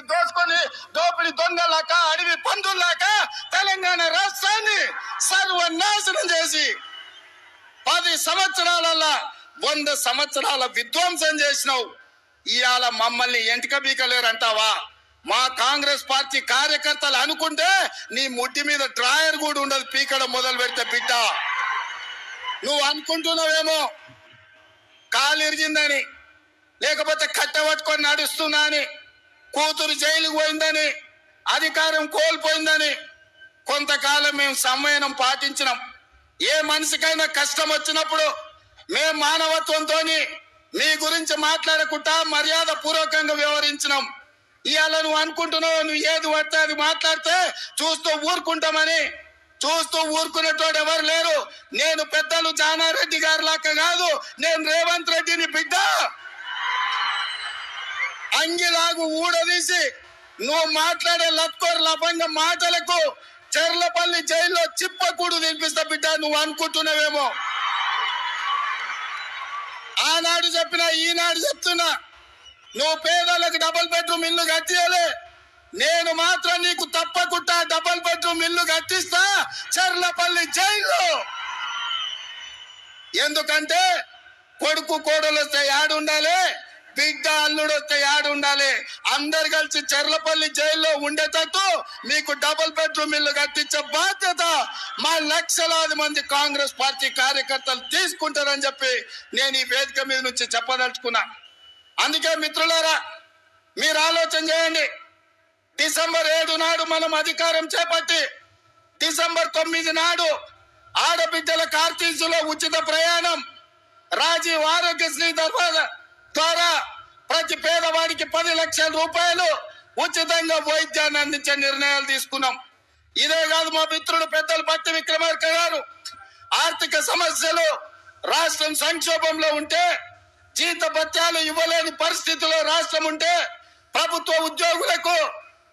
దోచి దోచుకొని దోపిడి దొంగలాక అడవి పందుల్లాక తెలంగాణ రాష్ట్రాన్ని సర్వనాశనం చేసి పది సంవత్సరాలలో వంద సంవత్సరాల విధ్వంసం చేసినావు. ఇవాళ మమ్మల్ని ఎంటిక బీకలేరంటావా? మా కాంగ్రెస్ పార్టీ కార్యకర్తలు అనుకుంటే నీ ముట్టి మీద డ్రాయర్ కూడా ఉండదు పీకడం మొదలు పెడితే బిడ్డ. నువ్వు అనుకుంటున్నావేమో? కాలు ఇరిగిందని లేకపోతే కట్టబట్టుకొని నడుస్తున్నా అని కూతురు జైలుకు పోయిందని అధికారం కోల్పోయిందని కొంతకాలం మేము సమ్మేళనం పాటించినాం. ఏ మనిషికైనా కష్టం వచ్చినప్పుడు మేము మానవత్వంతో మీ గురించి మాట్లాడకుండా మర్యాద పూర్వకంగా వ్యవహరించినాం. ఇవాళ నువ్వు అనుకుంటున్నావు నువ్వు ఏది పడితే అది మాట్లాడితే చూస్తూ ఊరుకుంటామని. చూస్తూ ఊరుకునేటోడు ఎవరు లేరు. నేను పెద్దలు జానారెడ్డి గారి లాక్క కాదు నేను రేవంత్ రెడ్డిని బిడ్డ. అంగిలాగు ఊడదీసి నువ్వు మాట్లాడే లత్కోర్ లభంగ మాటలకు చెర్లపల్లి జైల్లో చిప్పకూడు తినిపిస్తా బిడ్డ నువ్వు అనుకుంటున్నావేమో. ఆనాడు చెప్పినా ఈనాడు చెప్తున్నా. నువ్వు పేదలకు డబుల్ బెడ్రూమ్ ఇల్లు కట్టియలే నేను మాత్రం నీకు తప్పకుండా డబుల్ బెడ్రూమ్ ఇల్లు కట్టిస్తా చెర్లపల్లి జైల్లో. ఎందుకంటే కొడుకు కోడలు వస్తే యాడు ఉండాలి బిడ్డ అల్లుడు వస్తే యాడు ఉండాలి? అందరు కలిసి చెర్లపల్లి జైల్లో ఉండేటట్టు మీకు డబుల్ బెడ్రూమ్ ఇల్లు కట్టించే బాధ్యత మా లక్షలాది మంది కాంగ్రెస్ పార్టీ కార్యకర్తలు తీసుకుంటారని చెప్పి నేను ఈ వేదిక మీద నుంచి చెప్పదలుచుకున్నా. అందుకే మిత్రులారా మీరు ఆలోచన చేయండి. డిసెంబర్ ఏడు నాడు మనం అధికారం చేపట్టి డిసెంబర్ తొమ్మిది నాడు ఆడబిడ్డల కార్తీసులో ఉచిత ప్రయాణం. రాజీవ్ ఆరోగ్యశ్రీ ద్వారా ద్వారా ప్రతి పేదవాడికి పది లక్షల రూపాయలు ఉచితంగా వైద్యాన్ని అందించే నిర్ణయాలు తీసుకున్నాం. ఇదే కాదు మా మిత్రుడు పెద్దలు పట్టి విక్రమార్క గారు ఆర్థిక సమస్యలు రాష్ట్రం సంక్షోభంలో ఉంటే జీత భత్యాలు ఇవ్వలేని పరిస్థితిలో రాష్ట్రం ఉంటే ప్రభుత్వ ఉద్యోగులకు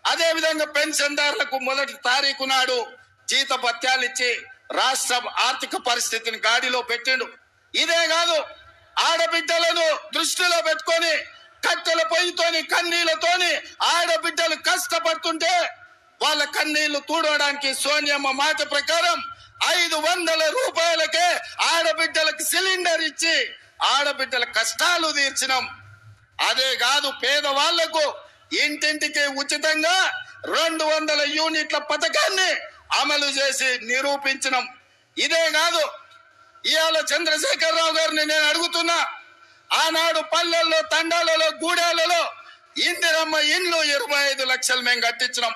అదే విధంగా పెన్షన్దారులకు మొదటి తారీఖు నాడు జీత భత్యాలు ఇచ్చి రాష్ట్ర ఆర్థిక పరిస్థితిని గాడిలో పెట్టిండు. ఇదే కాదు ఆడబిడ్డలను దృష్టిలో పెట్టుకొని కట్టెల పొయ్యితోని కన్నీళ్ళతోని ఆడబిడ్డలు కష్టపడుతుంటే వాళ్ళ కన్నీళ్ళు తూడవడానికి సోనియమ్మ మాట ప్రకారం ఐదు వందల రూపాయలకే ఆడబిడ్డలకు సిలిండర్ ఇచ్చి ఆడబిడ్డల కష్టాలు తీర్చినాం. అదే కాదు పేదవాళ్ళకు ఇంటింటికి ఉచితంగా రెండు వందల యూనిట్ల పథకాన్ని అమలు చేసి నిరూపించినాం. ఇదే కాదు ఇవాళ చంద్రశేఖరరావు గారిని నేను అడుగుతున్నా ఆనాడు పల్లెల్లో తండాలలో గూడాలలో ఇందిరమ్మ ఇండ్లు ఇరవై ఐదు లక్షలు మేము కట్టించినాం.